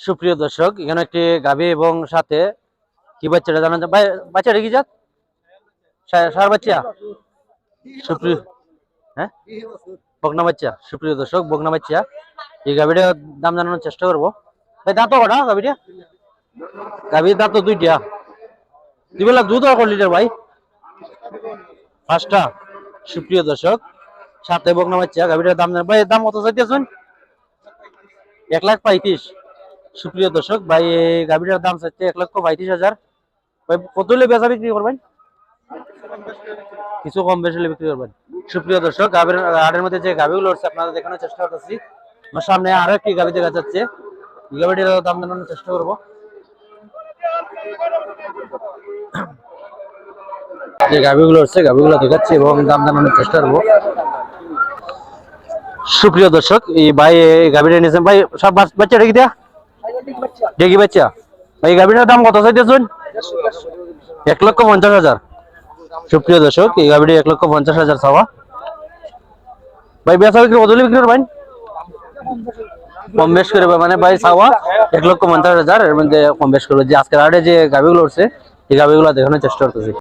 সুপ্রিয় দর্শক এখানে একটি গাভী এবং সাথে কি বাচ্চাটা জানা যায় ভাই, বাচ্চাটা কি জাত? সার বাচ্চা? সুপ্রিয় হ্যাঁ? বকনা বাচ্চা সুপ্রিয় দর্শক বকনা বাচ্চা। এই গাভীটার দাম জানানোর চেষ্টা করব। ভাই দাঁত কটা গাভীটা গাভীর দাঁত তো দুইটা। দুই বেলা দুধ আর লিটার ভাই। পাঁচটা। সুপ্রিয় দর্শক সাথে বকনা বাচ্চা গাভীটার দাম ভাই দাম কত চাইতেছেন? এক লাখ পঁয়ত্রিশ। সুপ্রিয় দর্শক, ভাই, এই গাভীটার দাম চাচ্ছে এক লক্ষ পঁয়ত্রিশ হাজার। ভাই কত হলে বেচা বিক্রি করবেন? কিছু কম বেশি হলে বিক্রি করবেন। সুপ্রিয় দর্শক, গাভীর হাটের মধ্যে যে গাভীগুলো হচ্ছে আপনাদের দেখানোর চেষ্টা করতেছি। আমার সামনে আরও একটি গাভী দেখা যাচ্ছে। গাভীটির দাম জানানোর চেষ্টা করব। যে গাভীগুলো হচ্ছে গাভীগুলো দেখাচ্ছি এবং দাম জানানোর চেষ্টা করব। সুপ্রিয় দর্শক, এই ভাই গাভীটা নিয়েছেন। ভাই, সব বাচ্চা রেখে দেয়া? ডেকি বাচ্চা। ভাই গাভীটার দাম কত চাইতেছেন? এক লক্ষ পঞ্চাশ হাজার। সুপ্রিয় দর্শক, এই গাভীটি এক লক্ষ পঞ্চাশ হাজার চাওয়া। ভাই, বেচা বিক্রি হলে বিক্রি করবেন? কম বেশ করে মানে ভাই, চাওয়া এক লক্ষ পঞ্চাশ হাজার। এর মধ্যে কম বেশ করবে যে আজকের আড়ে যে গাভীগুলো উঠছে, এই গাভীগুলো দেখানোর চেষ্টা করতেছি।